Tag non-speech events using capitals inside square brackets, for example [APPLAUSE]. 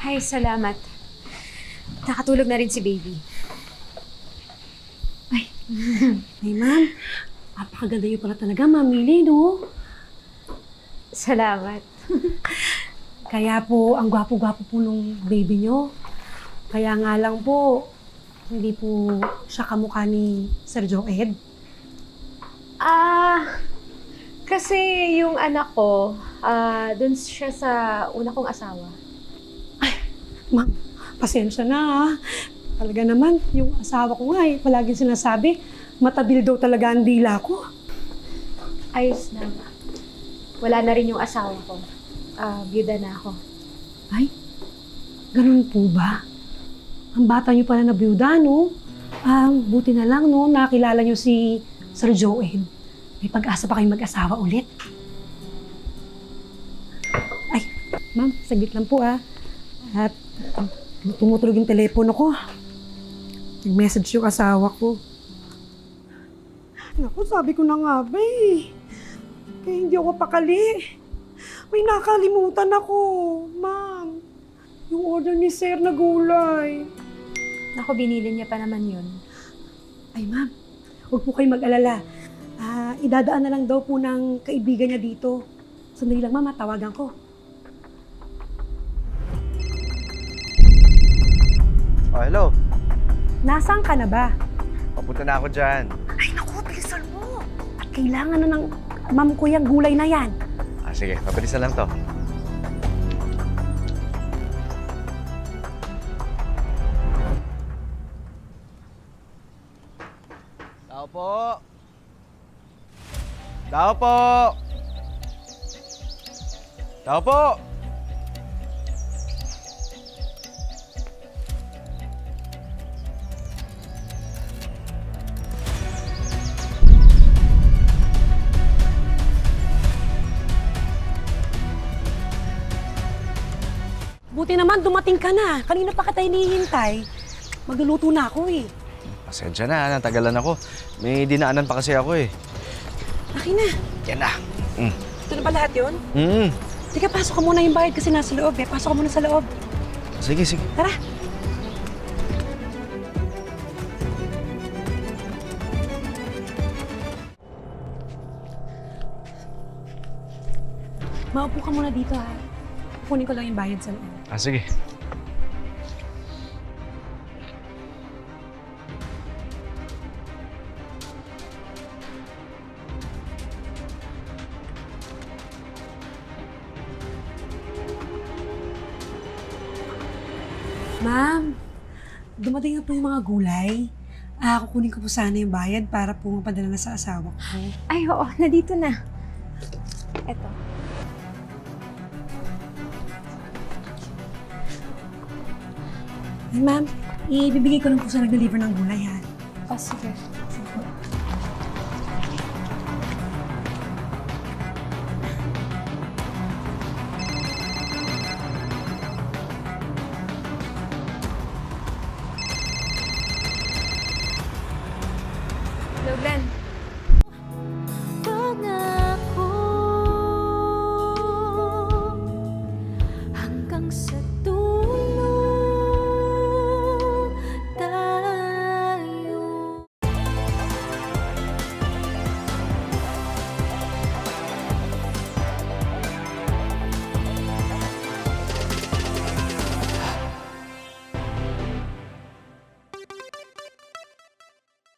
Ay, salamat. Nakatulog na rin si baby. Ay, [LAUGHS] ma'am. Napakaganda niyo pala talaga, mamili, no? Salamat. [LAUGHS] Kaya po, ang gwapo-gwapo po nung baby niyo. Kaya nga lang po, hindi po siya kamukha ni Sir Joed. Ah, kasi yung anak ko, ah, dun siya sa una kong asawa. Ma'am, pasensya na ha. Talaga naman, yung asawa ko nga eh, palaging sinasabi, matabil daw talaga ang dila ko. Ayos na. Wala na rin yung asawa ko. Ah, byuda na ako. Ay, ganun po ba? Ang bata niyo pala na byuda, no? Ah, buti na lang, no? Nakilala niyo si Sir Joed. May pag-asa pa kayong mag-asawa ulit. Ay, ma'am, saglit lang po ah. At um, tumutulog yung telepono ko. Nag-message yung asawa ko. Naku, sabi ko na nga ba eh. Kaya hindi ako pakali. May nakalimutan ako, ma'am. Yung order ni Sir na gulay. Naku, binili niya pa naman yun. Ay, ma'am. Huwag po kayong mag-alala. Ah, idadaan na lang daw po ng kaibigan niya dito. Sandali lang, ma'am. ah, Tawagan ko. Oh, hello. Nasaan ka na ba? Papunta na ako dyan. Ay, naku, bilisan mo. At kailangan na ng ma'am ko yung gulay na yan. Ah, sige. Mabilis na lang to. Tao po. Tao po. Tao po. Buti naman, dumating ka na. Kanina pa kita hinihintay. Magluluto na ako eh. Pasensya na, natagalan ako. May dinaanan pa kasi ako eh. Akin na. Yan na. Mm. Ito na ba lahat yun? Mm. Teka, pasok ka muna yung bayad kasi nasa loob eh. Pasok ka muna sa loob. Sige, sige. Tara. Maupo ka muna dito ha. Kunin ko lang yung bayad sa loob. Ah, sige. Ma'am, dumating na po yung mga gulay. Ah, kukunin ko po sana yung bayad para po mapadala na sa asawa ko. Ay, oo, nandito na. Eto. Ay, ma'am, ibibigay ko lang po sa nag-deliver ng gulay, ha? Oh, sige. Hello, Glenn.